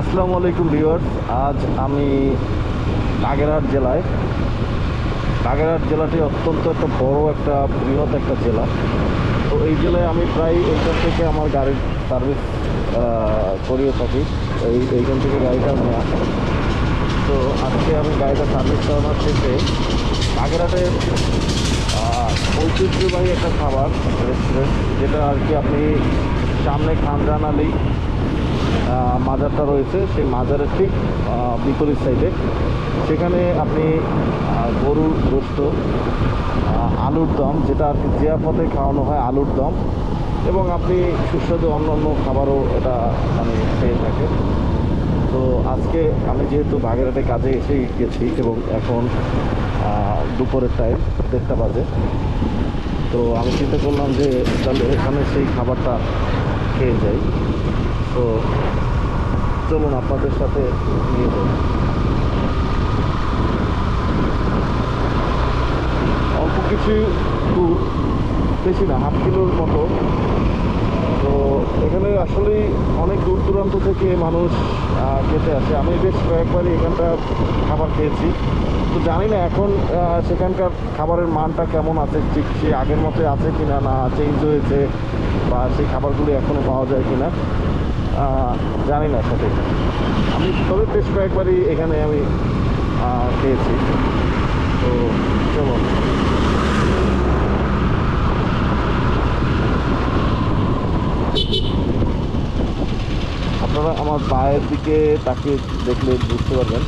আসসালামু আলাইকুম ভিউয়ার্স, আজ আমি বাগেরহাট জেলায়। বাগেরহাট জেলাটি অত্যন্ত একটা বড় একটা, বৃহৎ একটা জেলা। তো এই জেলায় আমি প্রায় এইখান থেকে আমার গাড়ির সার্ভিস করিয়ে থাকি। এই, এইখান থেকে গাড়িটা নেওয়া তো আজকে আমি গাড়িটা সার্ভিস করানোর শেষে বাগেরহাটের ঐতিহ্যবাহী একটা খাবার রেস্টুরেন্ট যেটা আর কি আপনি সামনে খানজান আলী মাজারটা রয়েছে, সেই মাজারের ঠিক বিপরীত সাইডে সেখানে আপনি গরুর গোস্ত আলুর দম, যেটা আর কি জিয়াপথে খাওয়ানো হয়, আলুর দম, এবং আপনি সুস্বাদু অন্য অন্য খাবারও এটা মানে পেয়ে থাকেন। তো আজকে আমি যেহেতু বাগেরহাটে কাজে এসেই গেছি এবং এখন দুপুরের টাইম দেড়টা বাজে। তো আমি চিন্তা করলাম যে তাহলে এখানে সেই খাবারটা খেয়ে যাই। তো চলুন আপনাদের সাথে নিয়ে যাই। অল্প কিছু দূর বেশি না হাফ কিলোর মতো। তো এখানে আসলেই অনেক দূর দূরান্ত থেকে মানুষ খেতে আসে। আমি বেশ কয়েকবারই এখানটা খাবার খেয়েছি। তো জানি না এখন সেখানকার খাবারের মানটা কেমন আছে ঠিক সে আগের মতো আছে কিনা না চেঞ্জ হয়েছে বা সেই খাবারগুলি এখনও পাওয়া যায় কিনা। আহ, জানি না সঠিক। আমি তবে বেশ কয়েকবারই এখানে আমি খেয়েছি। তো চলুন। আপনারা আমার পায়ের দিকে তাকিয়ে দেখলে বুঝতে পারবেন।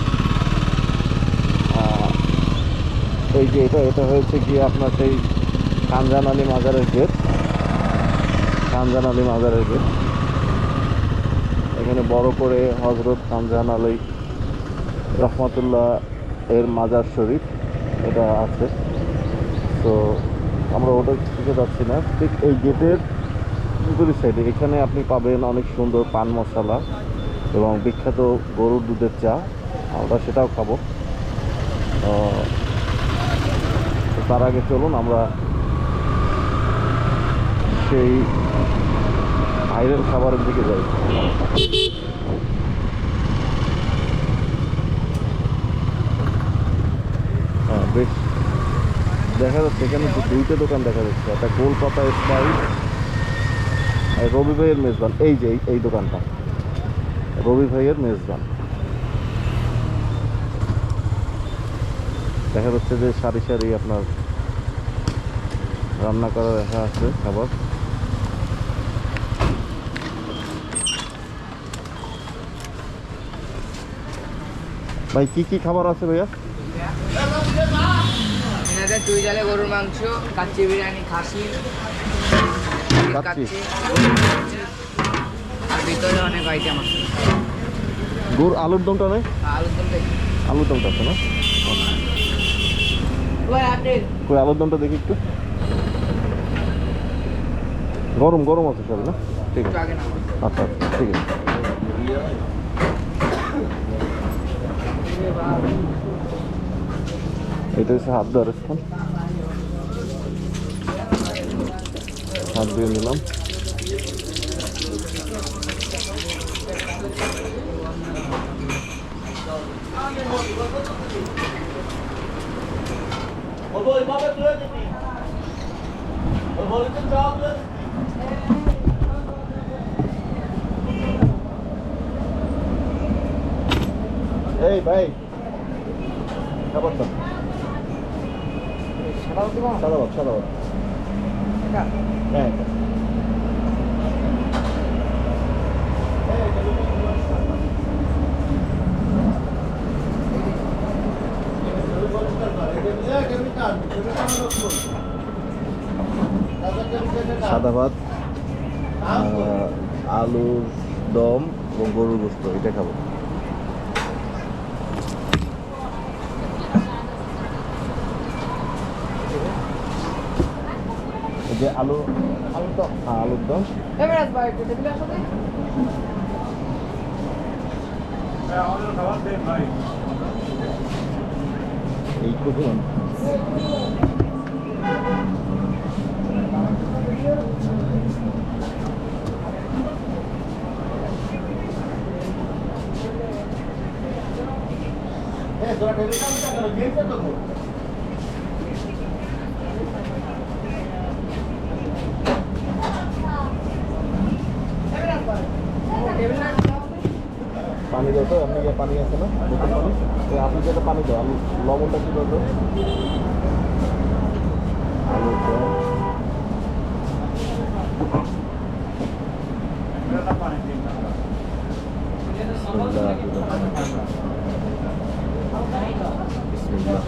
এই যে এটা এটা হয়েছে কি আপনার সেই খানজান আলী মাজারের গেট খানজান আলী মাজারের গেট এখানে বড় করে হজরত খানজান আলী রহমতুল্লাহ এর মাজার শরীফ, এটা আছে। তো আমরা ওটা দিকে যাচ্ছি না। ঠিক এই গেটের বিপরীত সাইডে এখানে আপনি পাবেন অনেক সুন্দর পান মশলা এবং বিখ্যাত গরুর দুধের চা। আমরা সেটাও খাব। তার আগে চলুন, আমরা সেই ভাইরাল খাবারের দিকে যাই। হ্যাঁ বেশ। দেখা যাচ্ছে এখানে দুইটা দোকান দেখা যাচ্ছে, একটা কলকাতা স্পাইস রবি ভাইয়ের মেজবান। এই যে, এই- এই দোকানটা। রবি ভাইয়ের মেজবান। দেখা যাচ্ছে যে সারি সারি আপনার রান্না করা দেখা আছে, খাবার। ভাই কি কি খাবার আছে ভাইয়া? এনাদের দুই জালে গরুর মাংস কাচ্চি বিরিয়ানি খাসি কাচ্চি? কাচ্চি, গরুর কাচ্চি। আর ভিতরে অনেক আইটেম আছে। গুড় আলুর দমটা নেই? আলুর দম দেখি। আলুর দমটা আছে না? কই আলুর দমটা দেখি একটু। গরম গরম আছে সব না? ঠিক আছে। আচ্ছা আচ্ছা ঠিক আছে। এটা হচ্ছে হাত দেওয়ার স্থান হাত দিয়ে নিলাম এই ভাই খাবারটা সাদা ভাত সাদা হ্যাঁ সাদা ভাত আলুর দম এবং গরুর গোস্ত এটা খাব। যে আলু আলুর দম হ্যাঁ আলুর দম এই করুন Yeah, so I can come to the gate at the পানি আছে না? বোতল পানি। ওই আপনি যেটা পানি দাও আমি লবণটা কি দাও তো আলু দাও বিসমিল্লাহ বিসমিল্লাহ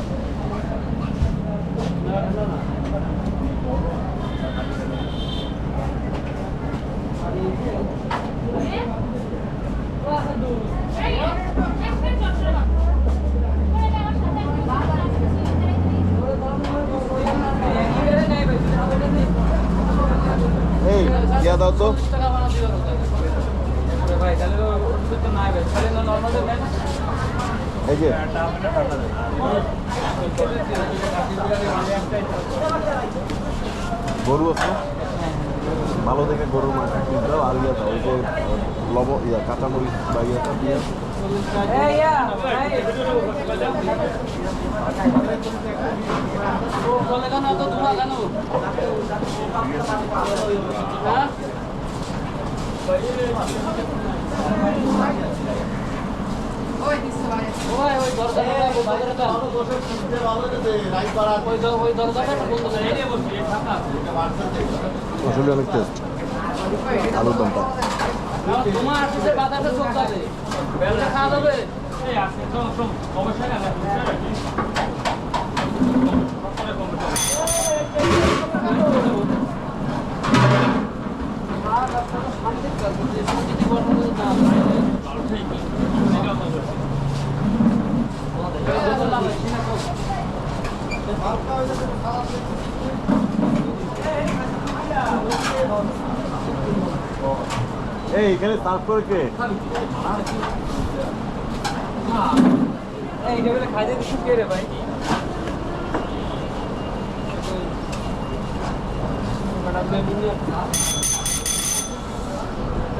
এই ইয়া দাও তো? এই যে। গরু আছে? ভালো দেখে গরুর মাংস কিনে দাও আর ইয়া ওই যে, লব, ইয়া, কাঁচামরিচ বা ইয়েটা দিয়ে। দিচ্ছে বাইরে আসলে অনেক টেস্ট আলুর দমটা। তোমার বাজারটা চলতে হবে খাওয়া যাবে এই এখানে করে কে? খাইতে দিচ্ছি কে রে ভাই? ভাই এই যে বাদ দেন আর এই টেবিল পরিষ্কার করেন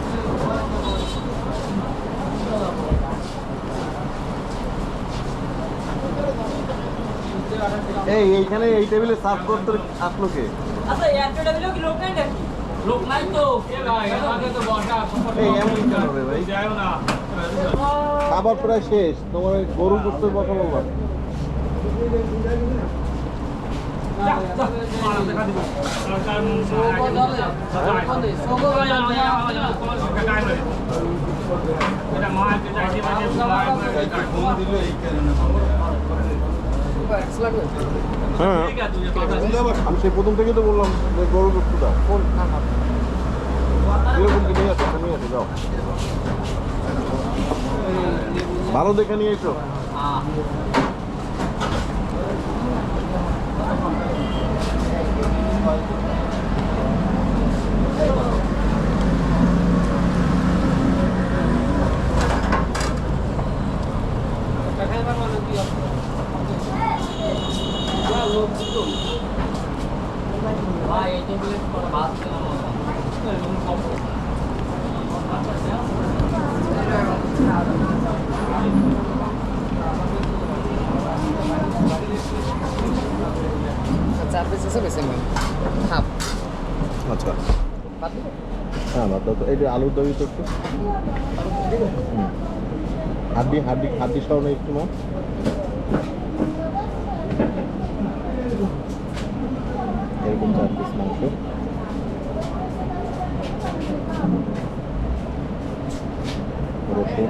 এই এইখানে এই টেবিলে সার্ভ করতে আসলো কে আচ্ছা টেবিলেও কি লোক নাই নাকি লোক নাই তো কে ভাই আমাকে তো বসা এই এমন কেন রে ভাই খাবার প্রায় শেষ তোমার ওই গরু করতে কথা বললাম হ্যাঁ। আমি সেই প্রথম থেকেই তো বললাম যে গরু করতে দাও এরকম কি নিয়ে যাও। ভালো দেখে নিয়ে এসো। পিস আছে হাফ আচ্ছা হ্যাঁ ভাত দাও তো এই যে আলুর দই তো একটু। হাড্ডি হাড্ডি হাড্ডি সহ নেই একটু মা এরকম চার পিস মাংস রসুন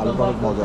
অনেক মজা